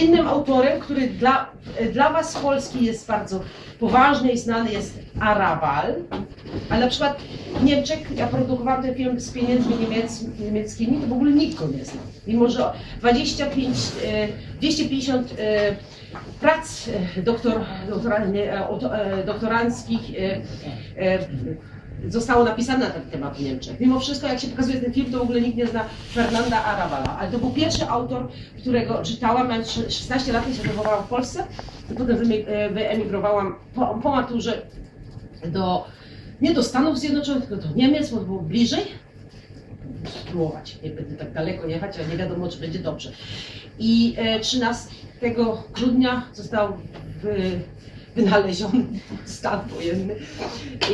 Innym autorem, który dla, dla Was z Polski jest bardzo poważny i znany jest Arabal, ale na przykład Niemczech, ja produkowałam ten film z pieniędzmi niemiec, niemieckimi, to w ogóle nikt go nie zna. Mimo, że 25, e, 250 e, prac e, doktor, nie, e, auto- e, doktoranckich zostało napisane na ten temat w Niemczech. Mimo wszystko, jak się pokazuje ten film, to w ogóle nikt nie zna Fernanda Arabala, ale to był pierwszy autor, którego czytałam, mając 16 lat i się wychowałam w Polsce, i potem e, wyemigrowałam po, po maturze do, nie do Stanów Zjednoczonych, tylko do Niemiec, bo to było bliżej. Spróbować, nie będę tak daleko jechać, ale nie wiadomo, czy będzie dobrze. I e, 13 grudnia został wynaleziony stan wojenny.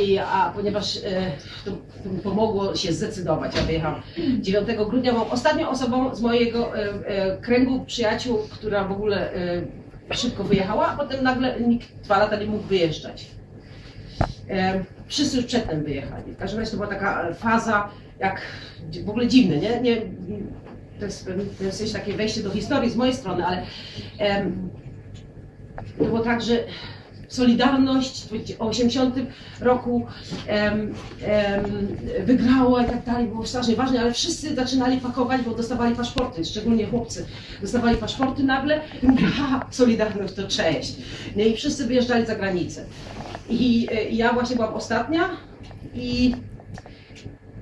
I, a ponieważ e, to, to mi pomogło się zdecydować, ja wyjechałam 9 grudnia, byłam ostatnią osobą z mojego e, e, kręgu przyjaciół, która w ogóle szybko wyjechała, a potem nagle nikt dwa lata nie mógł wyjeżdżać. Wszyscy już przedtem wyjechali. W każdym razie to była taka faza, jak w ogóle dziwne, nie? nie to jest, to jest takie wejście do historii z mojej strony, ale to było tak, że Solidarność w 80 roku em, em, wygrała i tak dalej, było strasznie ważne, ale wszyscy zaczynali pakować, bo dostawali paszporty, szczególnie chłopcy. Dostawali paszporty nagle i mówili, ha, Solidarność to cześć. Nie? I wszyscy wyjeżdżali za granicę. I e, ja właśnie byłam ostatnia i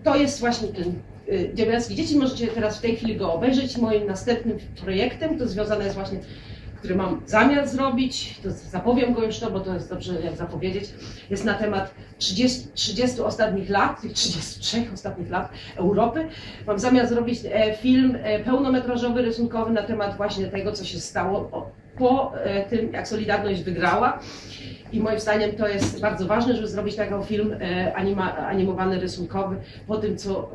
to jest właśnie ten y, Dziewiarski Dzieci. Możecie teraz w tej chwili go obejrzeć. Moim następnym projektem, to związane jest właśnie, który mam zamiar zrobić, to zapowiem go już to, bo to jest dobrze jak zapowiedzieć, jest na temat 30, 30 ostatnich lat, tych 33 ostatnich lat Europy. Mam zamiar zrobić e, film e, pełnometrażowy, rysunkowy na temat właśnie tego, co się stało po e, tym, jak Solidarność wygrała. I moim zdaniem to jest bardzo ważne, żeby zrobić taki film anima, animowany, rysunkowy, po tym, co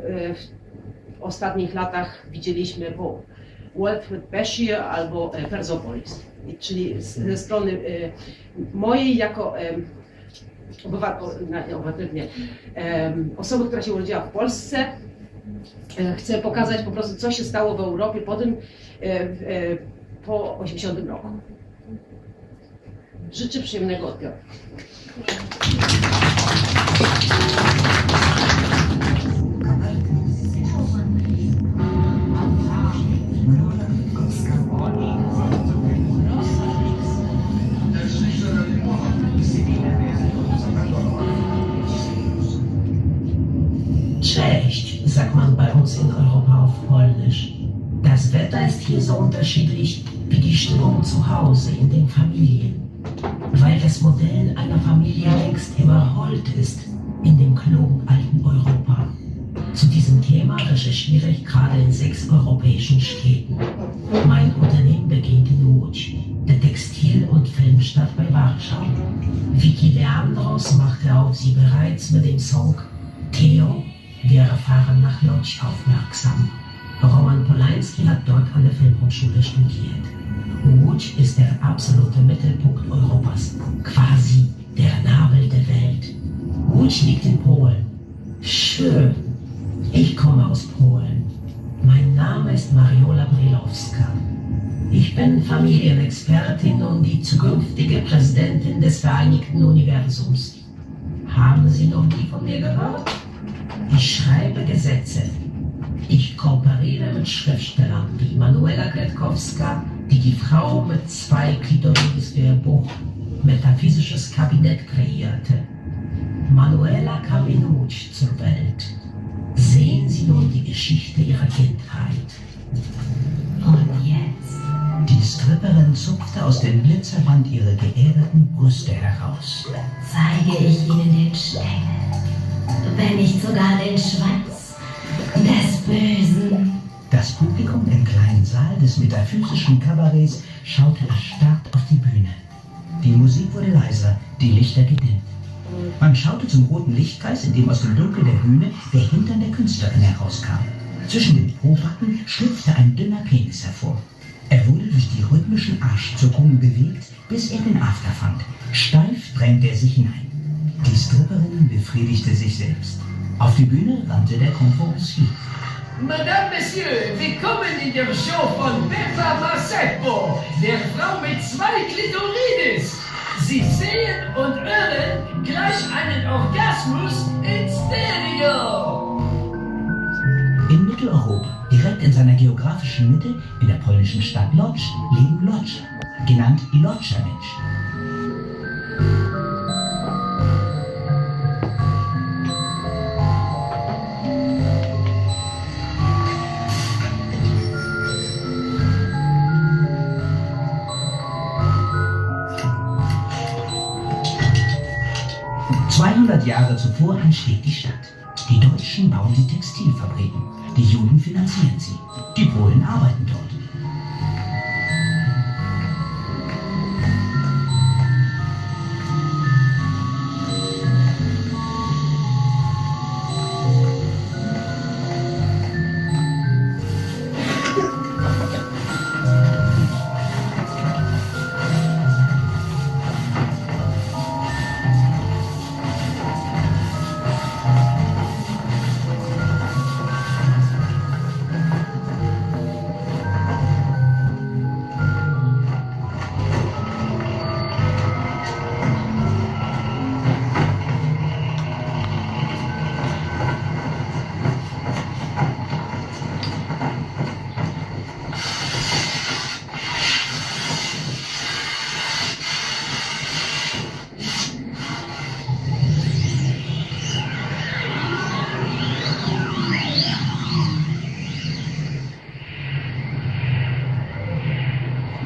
w ostatnich latach widzieliśmy po With Bashir albo e, Persepolis. I, czyli ze strony e, mojej jako e, obywatel, nie, obywatel, nie, em, osoby, która się urodziła w Polsce, chcę pokazać po prostu, co się stało w Europie po tym, po 80 roku. Życzę przyjemnego odbioru. Wetter ist hier so unterschiedlich wie die Stimmung zu Hause in den Familien. Weil das Modell einer Familie längst überholt ist in dem klugen alten Europa. Zu diesem Thema recherchiere ich gerade in sechs europäischen Städten. Mein Unternehmen beginnt in Łódź, der Textil- und Filmstadt bei Warschau. Vicky Leandros machte auf sie bereits mit dem Song Theo, wir fahren nach Lodz aufmerksam. Roman Polanski hat dort an der Filmhochschule studiert. Łódź ist der absolute Mittelpunkt Europas, quasi der Nabel der Welt. Łódź liegt in Polen. Schön. Ich komme aus Polen. Mein Name ist Mariola Brilowska. Ich bin Familienexpertin und die zukünftige Präsidentin des Vereinigten Universums. Haben Sie noch nie von mir gehört? Ich schreibe Gesetze. Schriftstellern wie Manuela Gretkowska, die die Frau mit zwei Klitoris für ihr Buch Metaphysisches Kabinett kreierte. Manuela kam in Łódź zur Welt. Sehen Sie nun die Geschichte ihrer Kindheit. Und jetzt? Die Stripperin zupfte aus dem Glitzerband ihre geäderten Brüste heraus. Zeige ich Ihnen den Stängel, wenn nicht sogar den Schwanz des Bösen. Das Publikum im kleinen Saal des metaphysischen Kabarets schaute erstarrt auf die Bühne. Die Musik wurde leiser, die Lichter gedimmt. Man schaute zum roten Lichtkreis, in dem aus dem Dunkel der Bühne der Hintern der Künstlerin herauskam. Zwischen den Pobacken schlüpfte ein dünner Penis hervor. Er wurde durch die rhythmischen Arschzuckungen bewegt, bis er den After fand. Steif drängte er sich hinein. Die Stripperin befriedigte sich selbst. Auf die Bühne rannte der Konferencier. Madame, Monsieur, willkommen in der Show von Berta Marceppo, der Frau mit zwei Klitoridis. Sie sehen und hören gleich einen Orgasmus in Stereo. In Mitteleuropa, direkt in seiner geografischen Mitte, in der polnischen Stadt Lodz, leben Lodger, genannt die Lodger-Menschen. 200 Jahre zuvor entsteht die Stadt. Die Deutschen bauen die Textilfabriken, die Juden finanzieren sie, die Polen arbeiten dort.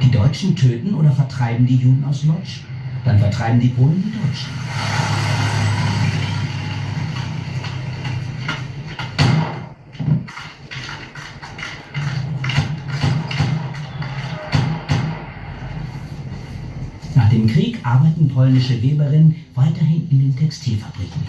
Die Deutschen töten oder vertreiben die Juden aus Lodz. Dann vertreiben die Polen die Deutschen. Nach dem Krieg arbeiten polnische Weberinnen weiterhin in den Textilfabriken.